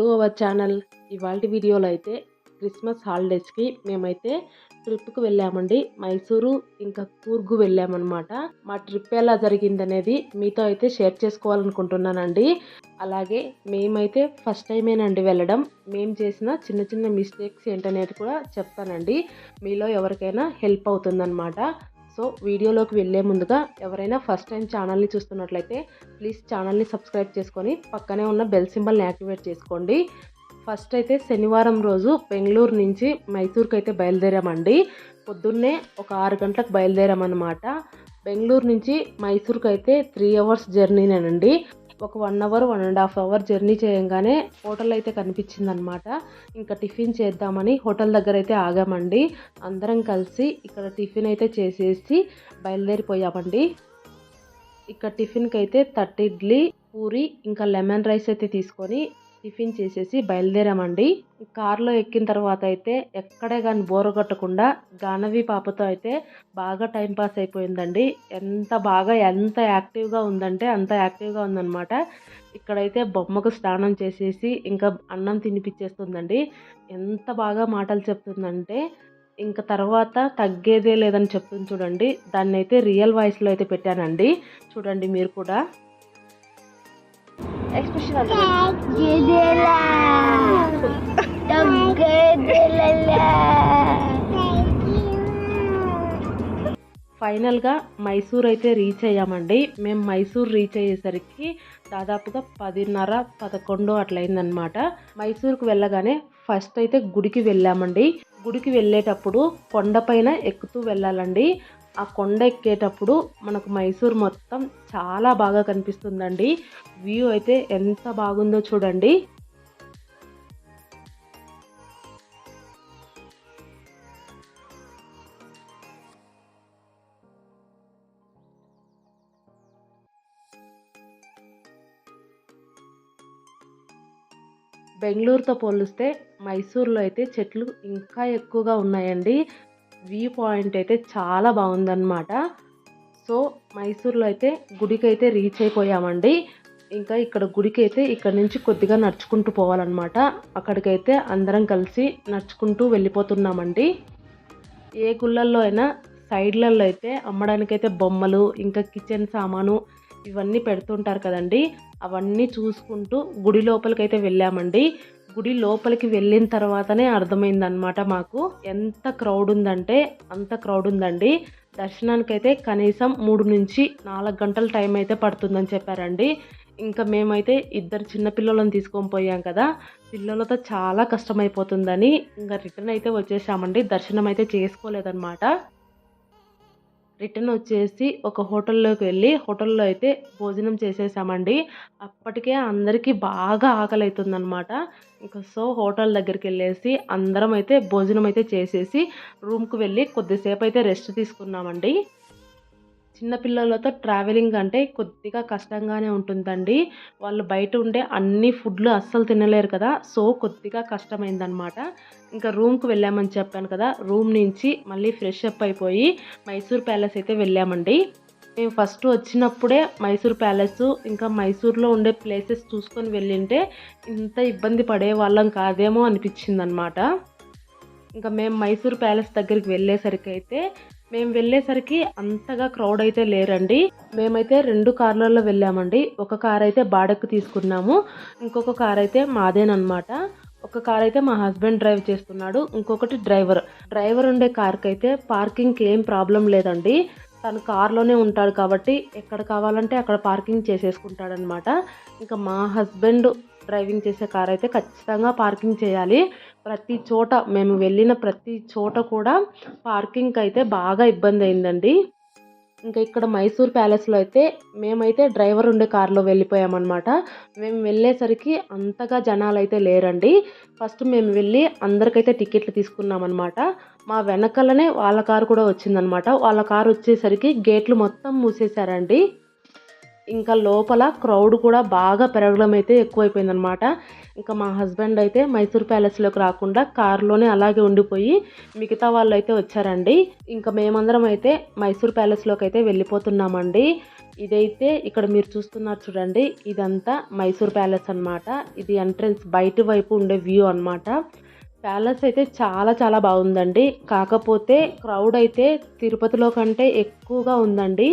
To our channel ఇవాళ వీడియోలో అయితే క్రిస్మస్ హాలిడేస్కి మేమైతే ట్రిప్కి వెళ్ళామండి. మైసూరు ఇంకా కూర్గు వెళ్ళామన్నమాట. మా ట్రిప్ ఎలా జరిగిందనేది మీతో అయితే షేర్ చేసుకోవాలనుకుంటున్నానండి. అలాగే మేమైతే ఫస్ట్ టైమేనండి వెళ్ళడం. మేము చేసిన చిన్న చిన్న మిస్టేక్స్ ఏంటనేది కూడా చెప్తానండి. మీలో ఎవరికైనా హెల్ప్ అవుతుందన్నమాట. సో వీడియోలోకి వెళ్ళే ముందుగా ఎవరైనా ఫస్ట్ టైం ఛానల్ని చూస్తున్నట్లయితే ప్లీజ్ ఛానల్ని సబ్స్క్రైబ్ చేసుకొని పక్కనే ఉన్న బెల్ సింబల్ని యాక్టివేట్ చేసుకోండి. ఫస్ట్ అయితే శనివారం రోజు బెంగళూరు నుంచి మైసూర్కి అయితే బయలుదేరామండి. పొద్దున్నే ఒక ఆరు గంటలకు బయలుదేరామన్నమాట. బెంగళూరు నుంచి మైసూర్కి అయితే త్రీ అవర్స్ జర్నీనేనండి ఒక one hour one and half hour journey చేయంగానే హోటల్ అయితే కనిపించిందనమాట ఇంకా టిఫిన్ చేద్దామని హోటల్ దగ్గర అయితే ఆగామండి. అందరం కలిసి ఇక్కడ టిఫిన్ అయితే చేసేసి బయలుదేరిపోయామండి. ఇక్కడ టిఫిన్కి అయితే థర్టీ ఇడ్లీ పూరి ఇంకా లెమన్ రైస్ అయితే తీసుకొని టిఫిన్ చేసేసి బయలుదేరామండి. కారులో ఎక్కిన తర్వాత అయితే ఎక్కడే కానీ బోర కొట్టకుండా గానవి పాపతో అయితే బాగా టైం పాస్ అయిపోయిందండి. ఎంత బాగా ఎంత యాక్టివ్గా ఉందంటే అంత యాక్టివ్గా ఉందన్నమాట. ఇక్కడైతే బొమ్మకు స్నానం చేసేసి ఇంకా అన్నం తినిపించేస్తుందండి ఎంత బాగా మాటలు చెప్తుందంటే ఇంకా తర్వాత తగ్గేదే లేదని చెప్తుంది చూడండి. దాన్ని అయితే రియల్ వాయిస్లో అయితే పెట్టానండి. చూడండి మీరు కూడా. ఎక్స్ప్రెషన్ ఫైనల్గా మైసూర్ అయితే రీచ్ అయ్యామండి. మేము మైసూర్ రీచ్ అయ్యేసరికి దాదాపుగా పదిన్నర పదకొండు అట్లయిందనమాట మైసూర్కి వెళ్ళగానే ఫస్ట్ అయితే గుడికి వెళ్ళామండి. గుడికి వెళ్ళేటప్పుడు కొండపైన ఎక్కుతూ వెళ్ళాలండి. ఆ కొండ ఎక్కేటప్పుడు మనకు మైసూర్ మొత్తం చాలా బాగా కనిపిస్తుందండి. వ్యూ అయితే ఎంత బాగుందో చూడండి. బెంగళూరుతో పోలిస్తే మైసూర్లో అయితే చెట్లు ఇంకా ఎక్కువగా ఉన్నాయండి. వ్యూ పాయింట్ అయితే చాలా బాగుందన్నమాట. సో మైసూర్లో అయితే గుడికి అయితే రీచ్ అయిపోయామండి. ఇంకా ఇక్కడ గుడికి అయితే ఇక్కడ నుంచి కొద్దిగా నడుచుకుంటూ పోవాలన్నమాట. అక్కడికైతే అందరం కలిసి నడుచుకుంటూ వెళ్ళిపోతున్నామండి. ఏ గుళ్ళల్లో అయినా సైడ్లలో అయితే అమ్మడానికైతే బొమ్మలు ఇంకా కిచెన్ సామాను ఇవన్నీ పెడుతుంటారు కదండి. అవన్నీ చూసుకుంటూ గుడి లోపలికి అయితే వెళ్ళామండి. గుడి లోపలికి వెళ్ళిన తర్వాతనే అర్థమైందనమాట మాకు. ఎంత క్రౌడ్ ఉందంటే అంత క్రౌడ్ ఉందండి. దర్శనానికైతే కనీసం మూడు నుంచి నాలుగు గంటల టైం అయితే పడుతుందని చెప్పారండి. ఇంకా మేమైతే ఇద్దరు చిన్న పిల్లలను తీసుకొని పోయాం కదా. పిల్లలతో చాలా కష్టమైపోతుందని ఇంకా రిటర్న్ అయితే వచ్చేసామండి. దర్శనం అయితే చేసుకోలేదన్నమాట. రిటర్న్ వచ్చేసి ఒక హోటల్లోకి వెళ్ళి హోటల్లో అయితే భోజనం చేసేసామండి. అప్పటికే అందరికీ బాగా ఆకలి అవుతుందన్నమాట ఇంకా సో హోటల్ దగ్గరికి వెళ్ళేసి అందరం అయితే భోజనం అయితే చేసేసి రూమ్కి వెళ్ళి కొద్దిసేపు అయితే రెస్ట్ తీసుకున్నామండి. చిన్నపిల్లలతో ట్రావెలింగ్ అంటే కొద్దిగా కష్టంగానే ఉంటుందండి. వాళ్ళు బయట ఉండే అన్ని ఫుడ్లు అస్సలు తినలేరు కదా. సో కొద్దిగా కష్టమైందనమాట ఇంకా రూమ్కి వెళ్ళామని చెప్పాను కదా. రూమ్ నుంచి మళ్ళీ ఫ్రెష్ అప్ అయిపోయి మైసూర్ ప్యాలెస్ అయితే వెళ్ళామండి. మేము ఫస్ట్ వచ్చినప్పుడే మైసూర్ ప్యాలెస్ ఇంకా మైసూర్లో ఉండే ప్లేసెస్ చూసుకొని వెళ్ళింటే ఇంత ఇబ్బంది పడే వాళ్ళం కాదేమో అనిపించింది అనమాట ఇంకా మేము మైసూర్ ప్యాలెస్ దగ్గరికి వెళ్ళేసరికి అయితే మేము వెళ్ళేసరికి అంతగా క్రౌడ్ అయితే లేరండి. మేమైతే రెండు కార్లలో వెళ్ళామండి. ఒక కార్ అయితే బాడకు తీసుకున్నాము. ఇంకొక కార్ అయితే మాదేనమాట ఒక కార్ అయితే మా హస్బెండ్ డ్రైవ్ చేస్తున్నాడు. ఇంకొకటి డ్రైవర్. డ్రైవర్ ఉండే కార్కి అయితే పార్కింగ్కి ఏం ప్రాబ్లం లేదండి. తను కార్లోనే ఉంటాడు కాబట్టి ఎక్కడ కావాలంటే అక్కడ పార్కింగ్ చేసేసుకుంటాడనమాట ఇంకా మా హస్బెండ్ డ్రైవింగ్ చేసే కార్ అయితే ఖచ్చితంగా పార్కింగ్ చేయాలి. ప్రతి చోట మేము వెళ్ళిన ప్రతి చోట కూడా పార్కింగ్కి అయితే బాగా ఇబ్బంది అయిందండి. ఇంకా ఇక్కడ మైసూర్ ప్యాలెస్లో అయితే మేమైతే డ్రైవర్ ఉండే కార్లో వెళ్ళిపోయామన్నమాట. మేము వెళ్ళేసరికి అంతగా జనాలు అయితే లేరండి. ఫస్ట్ మేము వెళ్ళి అందరికైతే టికెట్లు తీసుకున్నామన్నమాట. మా వెనకలనే వాళ్ళ కారు కూడా వచ్చిందనమాట వాళ్ళ కారు వచ్చేసరికి గేట్లు మొత్తం మూసేశారండి. ఇంకా లోపల క్రౌడ్ కూడా బాగా పెరగడం అయితే ఎక్కువైపోయిందనమాట ఇంకా మా హస్బెండ్ అయితే మైసూర్ ప్యాలెస్లోకి రాకుండా కారులోనే అలాగే ఉండిపోయి మిగతా వాళ్ళు అయితే వచ్చారండి. ఇంకా మేమందరం అయితే మైసూర్ ప్యాలెస్లోకి అయితే వెళ్ళిపోతున్నామండి. ఇదైతే ఇక్కడ మీరు చూస్తున్నారు చూడండి ఇదంతా మైసూర్ ప్యాలెస్ అన్నమాట. ఇది ఎంట్రన్స్ బయట వైపు ఉండే వ్యూ అన్నమాట. ప్యాలెస్ అయితే చాలా చాలా బాగుందండి. కాకపోతే క్రౌడ్ అయితే తిరుపతిలో కంటే ఎక్కువగా ఉందండి.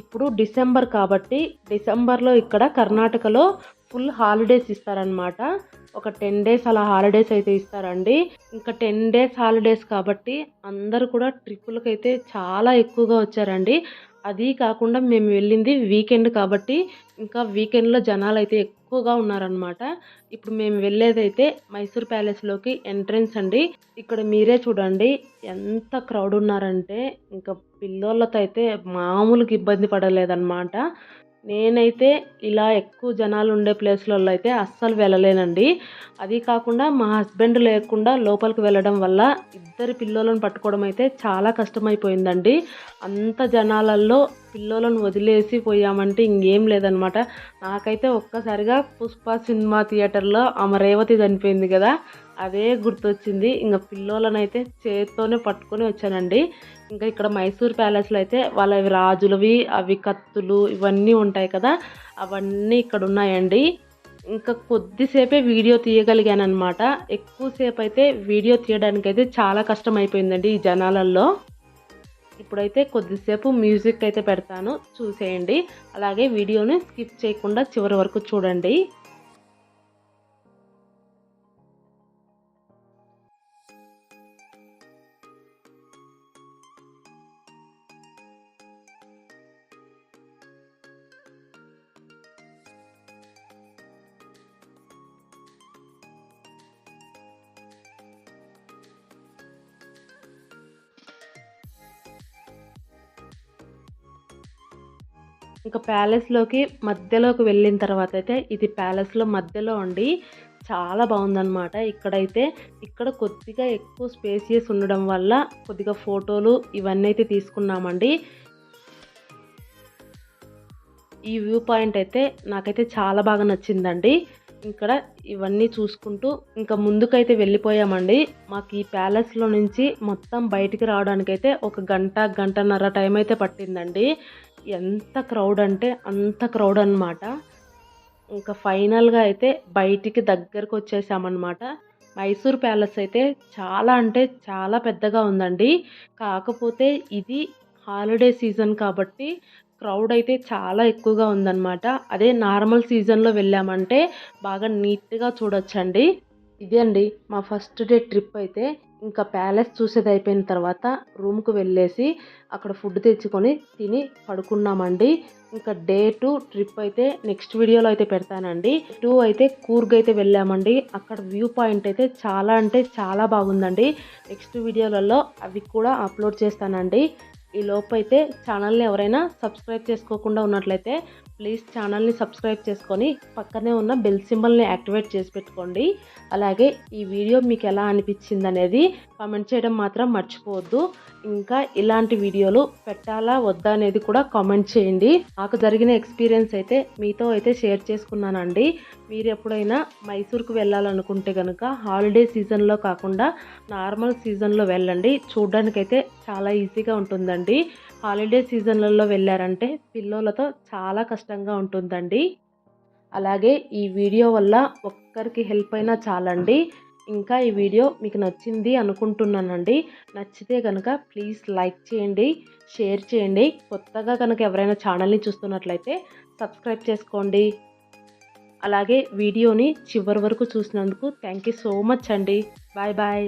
ఇప్పుడు డిసెంబర్ కాబట్టి డిసెంబర్లో ఇక్కడ కర్ణాటకలో ఫుల్ హాలిడేస్ ఇస్తారనమాట ఒక టెన్ డేస్ అలా హాలిడేస్ అయితే ఇస్తారండి. ఇంకా టెన్ డేస్ హాలిడేస్ కాబట్టి అందరూ కూడా ట్రిప్పులకి అయితే చాలా ఎక్కువగా వచ్చారండి. అది కాకుండా మేము వెళ్ళింది వీకెండ్ కాబట్టి ఇంకా వీకెండ్లో జనాలు అయితే ఎక్కువగా ఉన్నారనమాట ఇప్పుడు మేము వెళ్ళేదైతే మైసూర్ ప్యాలెస్లోకి ఎంట్రన్స్ అండి. ఇక్కడ మీరే చూడండి ఎంత క్రౌడ్ ఉన్నారంటే ఇంకా పిల్లోళ్ళతో అయితే మామూలుగా ఇబ్బంది పడలేదన్నమాట. నేనైతే ఇలా ఎక్కువ జనాలు ఉండే ప్లేస్లలో అయితే అస్సలు వెళ్ళలేనండి. అది కాకుండా మా హస్బెండ్ లేకుండా లోపలికి వెళ్ళడం వల్ల ఇద్దరు పిల్లోలను పట్టుకోవడం అయితే చాలా కష్టమైపోయిందండి. అంత జనాలలో పిల్లోలను వదిలేసి పోయామంటే ఇంకేం లేదనమాట. నాకైతే ఒక్కసారిగా పుష్ప సినిమా థియేటర్లో ఆమె రేవతి చనిపోయింది కదా అదే గుర్తొచ్చింది. ఇంకా పిల్లోలను అయితే చేత్తోనే పట్టుకొని వచ్చానండి. ఇంకా ఇక్కడ మైసూర్ ప్యాలెస్లో అయితే వాళ్ళ రాజులవి అవి కత్తులు ఇవన్నీ ఉంటాయి కదా అవన్నీ ఇక్కడ ఉన్నాయండి. ఇంకా కొద్దిసేపే వీడియో తీయగలిగాను అనమాట ఎక్కువసేపు అయితే వీడియో తీయడానికి అయితే చాలా కష్టం అయిపోయిందండి ఈ జనాలల్లో. ఇప్పుడైతే కొద్దిసేపు మ్యూజిక్ అయితే పెడతాను చూసేయండి. అలాగే వీడియోని స్కిప్ చేయకుండా చివరి వరకు చూడండి. ఇంకా ప్యాలెస్లోకి మధ్యలోకి వెళ్ళిన తర్వాత అయితే ఇది ప్యాలెస్లో మధ్యలో ఉండి చాలా బాగుందన్నమాట. ఇక్కడైతే ఇక్కడ కొద్దిగా ఎక్కువ స్పేసియస్ ఉండడం వల్ల కొద్దిగా ఫోటోలు ఇవన్నీ అయితే తీసుకున్నామండి. ఈ వ్యూ పాయింట్ అయితే నాకైతే చాలా బాగా నచ్చిందండి. ఇక్కడ ఇవన్నీ చూసుకుంటూ ఇంకా ముందుకైతే వెళ్ళిపోయామండి. మాకు ఈ ప్యాలెస్లో నుంచి మొత్తం బయటికి రావడానికైతే ఒక గంట గంటన్నర టైం అయితే పట్టిందండి. ఎంత క్రౌడ్ అంటే అంత క్రౌడ్ అనమాట ఇంకా ఫైనల్గా అయితే బయటికి దగ్గరకు వచ్చేసామన్నమాట. మైసూర్ ప్యాలెస్ అయితే చాలా అంటే చాలా పెద్దగా ఉందండి. కాకపోతే ఇది హాలిడే సీజన్ కాబట్టి క్రౌడ్ అయితే చాలా ఎక్కువగా ఉందన్నమాట. అదే నార్మల్ సీజన్లో వెళ్ళామంటే బాగా నీట్గా చూడొచ్చండి. ఇదే అండి మా ఫస్ట్ డే ట్రిప్ అయితే ఇంకా ప్యాలెస్ చూసేది అయిపోయిన తర్వాత రూమ్కు వెళ్ళేసి అక్కడ ఫుడ్ తెచ్చుకొని తిని పడుకున్నామండి. ఇంకా డే టూ ట్రిప్ అయితే నెక్స్ట్ వీడియోలో అయితే పెడతానండి. టూ అయితే కూర్గ్ అయితే వెళ్ళామండి. అక్కడ వ్యూ పాయింట్ అయితే చాలా అంటే చాలా బాగుందండి. నెక్స్ట్ వీడియోలలో అవి కూడా అప్లోడ్ చేస్తానండి. ఈ లోపైతే అయితే ఛానల్ని ఎవరైనా సబ్స్క్రైబ్ చేసుకోకుండా ఉన్నట్లయితే ప్లీజ్ ఛానల్ని సబ్స్క్రైబ్ చేసుకొని పక్కనే ఉన్న బెల్ సింబల్ని యాక్టివేట్ చేసి పెట్టుకోండి. అలాగే ఈ వీడియో మీకు ఎలా అనిపించింది అనేది కామెంట్ చేయడం మాత్రం మర్చిపోవద్దు. ఇంకా ఇలాంటి వీడియోలు పెట్టాలా వద్దా అనేది కూడా కామెంట్ చేయండి. నాకు జరిగిన ఎక్స్పీరియన్స్ అయితే మీతో అయితే షేర్ చేసుకున్నానండి. మీరు ఎప్పుడైనా మైసూర్కు వెళ్ళాలనుకుంటే కనుక హాలిడే సీజన్లో కాకుండా నార్మల్ సీజన్లో వెళ్ళండి. చూడడానికైతే చాలా ఈజీగా ఉంటుందండి. ఉంటుందండి హాలిడే సీజన్లలో వెళ్ళారంటే పిల్లలతో చాలా కష్టంగా ఉంటుందండి. అలాగే ఈ వీడియో వల్ల ఒక్కరికి హెల్ప్ అయినా చాలండి. ఇంకా ఈ వీడియో మీకు నచ్చింది అనుకుంటున్నానండి. నచ్చితే కనుక ప్లీజ్ లైక్ చేయండి షేర్ చేయండి. కొత్తగా కనుక ఎవరైనా ఛానల్ని చూస్తున్నట్లయితే సబ్స్క్రైబ్ చేసుకోండి. అలాగే వీడియోని చివరి వరకు చూసినందుకు థ్యాంక్ యూ సో మచ్ అండి. Bye bye.